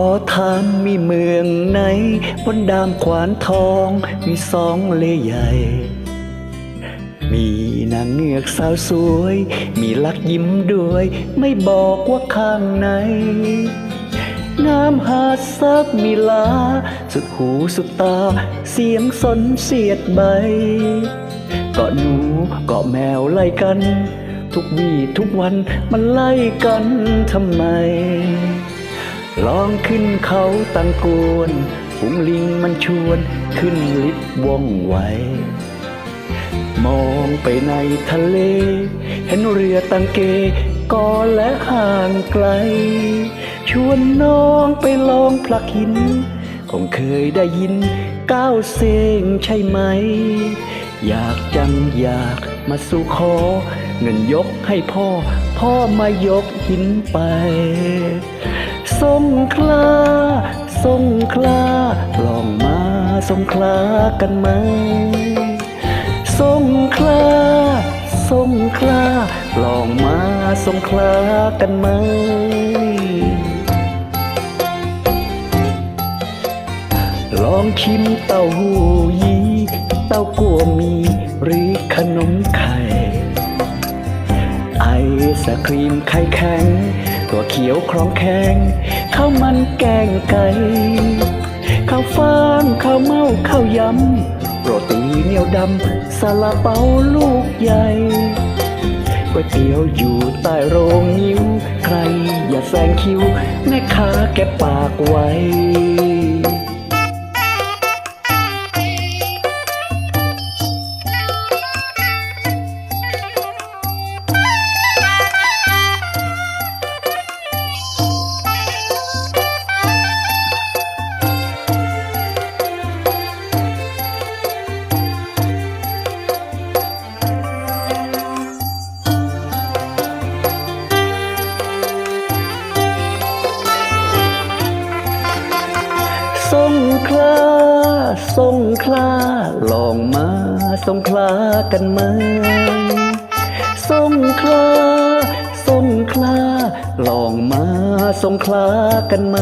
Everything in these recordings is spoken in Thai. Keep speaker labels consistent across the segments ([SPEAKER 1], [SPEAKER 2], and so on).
[SPEAKER 1] อถามมีเมืองไหนบนดามขวานทองมีสองเลใหญ่ มีนางเงือกสาวสวย มีลักยิ้มด้วย ไม่บอกว่าข้างในงามหาดซับมีลา สุดหูสุดตา เสียงสนเสียดใบเกาะหนูเกาะแมวไล่กัน ทุกวี่ทุกวันมันไล่กันทำไม ลองขึ้นเขาตังกวนฝูงลิงมันชวนขึ้นลิฟต์ว่องไว มองไปในทะเล เห็นเรือตังเกกอและห่างไกล ชวนน้องไปลองผลักหิน คงเคยได้ยินก้าวเซงใช่ไหม อยากจังอยากมาสู่ขอ เงินยกให้พ่อ พ่อมายกหินไป สงขลาสงขลาลองมาสงขลากันไหมสงขลาสงขลาลองมาสงขลากันไหมลองชิมเต้าหู้ยี้เต้ากัวมีหรือขนมไข่ ศครีมไข่แข็ง ตัวเขียวครองแข็งข้าวมันแกงไก่ข้าวฟ่างข้าวเม่าข้าวยำโรตีเหนียวดำซาลาเปาลูกใหญ่ก๋วยเตี๋ยวอยู่ใต้โรงนิ้ว ใครอย่าแซงคิว แม่ค้าแกปากไว้ งขลาสงขลาลองมาสงขลากันไหมสงขลาสงขลาลองมาสงขลากันไหม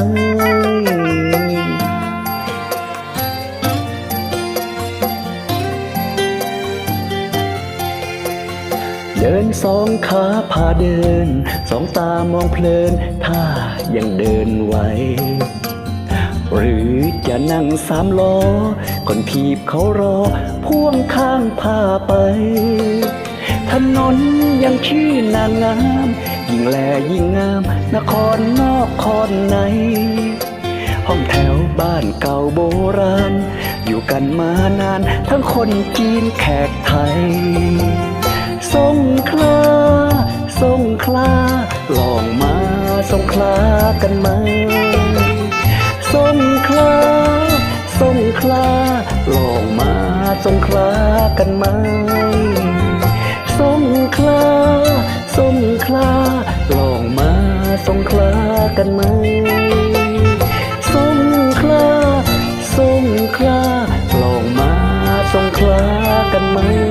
[SPEAKER 1] เดินสองขาพาเดิน สองตามองเพลิน ถ้ายังเดินไหว หรือจะนั่งสามล้อคนทีบเขารอ พ่วงข้างพาไป ถนนยังชื่อนางงาม ยิ่งแลยิ่งงาม นครนอกคอนใน ห้องแถวบ้านเก่าโบราณ อยู่กันมานาน ทั้งคนจีนแขกไทยสงขลาสงขลาลองมาสงขลา คลาลองมาสงคลากันไหมสงคลาสงคลาลองมาสงคลากันไหมสงคลาสงคลาลองมาสงคลากันไหม